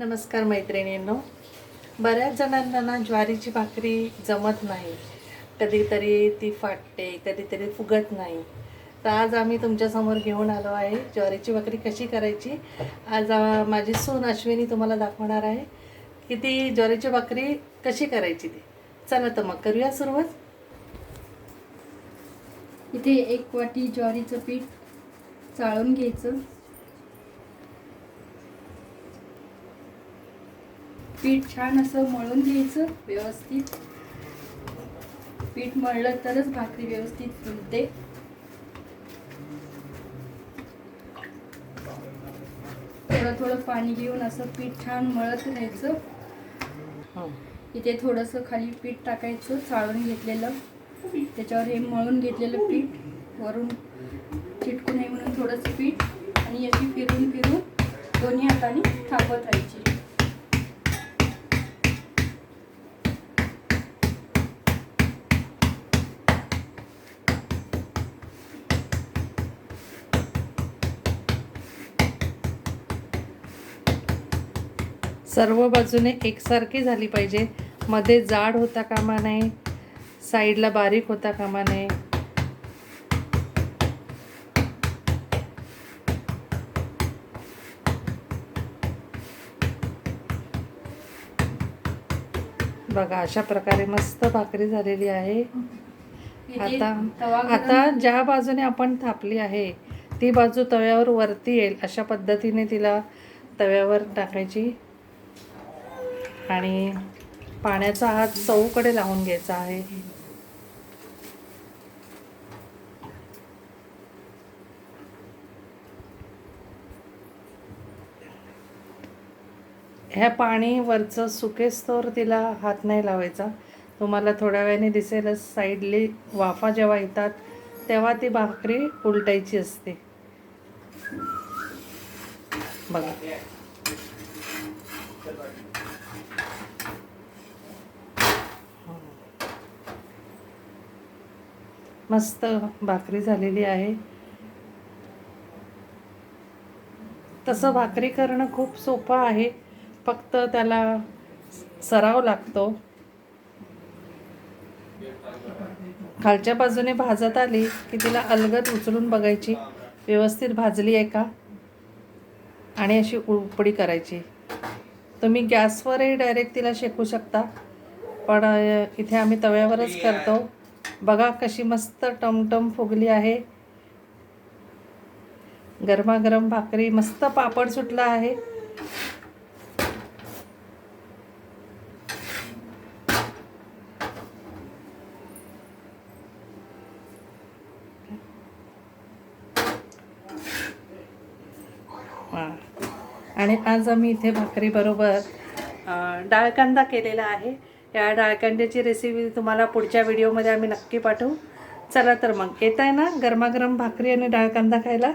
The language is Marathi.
नमस्कार मैत्रिणींनो. बऱ्याच जणांना ना ज्वारीची भाकरी जमत नाही. कधीतरी ती फाटते कधीतरी फुगत नाही. तर आज आम्ही तुमच्यासमोर घेऊन आलो आहे. ज्वारीची भाकरी कशी करायची? आज माझी सून अश्विनी तुम्हाला दाखवणार आहे की ती ज्वारीची भाकरी कशी करायची ती. चला तर मग करूया सुरुवात. इथे एक वाटी ज्वारीचं पीठ चाळून घ्यायचं. पीठ छान असं मळून घ्यायचं व्यवस्थित. पीठ मळलं तरच भाकरी व्यवस्थित फुलते. थोडं थोडं पाणी घेऊन असं पीठ छान मळत राहायचं हं. इथे थोडंसं खाली पीठ टाकायचं चाळून घेतलेलं. त्याच्यावर हे मळून घेतलेलं पीठ वरून चिटकू नये म्हणून थोडंसं पीठ. आणि अशी फिरून फिरून दोन्ही हाताने थापत राहायची. सर्व बाजूने एकसारखी झाली पाहिजे. मध्ये जाड होता कामा नये. साईडला बारीक होता कामा नये. बघा अशा प्रकारे मस्त भाकरी झालेली आहे. आता आता ज्या बाजूने आपण थापली आहे ती बाजू तव्यावर वरती येईल अशा पद्धतीने तिला तव्यावर टाकायची. आणि पाण्याचा हात चौकडे लावून घ्यायचा आहे. ह्या पाणी वरचं सुकेस्तोवर तिला हात नाही लावायचा. तुम्हाला थोड्या वेळाने दिसेलच साईडली वाफा जेव्हा येतात तेव्हा ती भाकरी उलटायची असते. बघा. मस्त भाकरी झालेली आहे. तसं भाकरी करणं खूप सोपं आहे. फक्त त्याला सराव लागतो. खालच्या बाजूने भाजत आली की तिला अलगद उचलून बघायची. व्यवस्थित भाजली आहे का? आणि अशी उकडी करायची. तुम्ही गॅसवरही डायरेक्ट तिला शेकू शकता. पण इथे आम्ही तव्यावरच करतो. बघा कशी मस्त टमटम फुगली आहे. गरमागरम भाकरी मस्त पापड सुटला आहे. हां आणि आज आम्ही इथे भाकरीबरोबर डाळ कांदा केलेला आहे. या डाळकांड्याची रेसिपी तुम्हाला पुढच्या व्हिडिओमध्ये आम्ही नक्की पाठवू. चला तर मग येत आहे ना? गरमागरम भाकरी आणि डाळ कांदा खायला?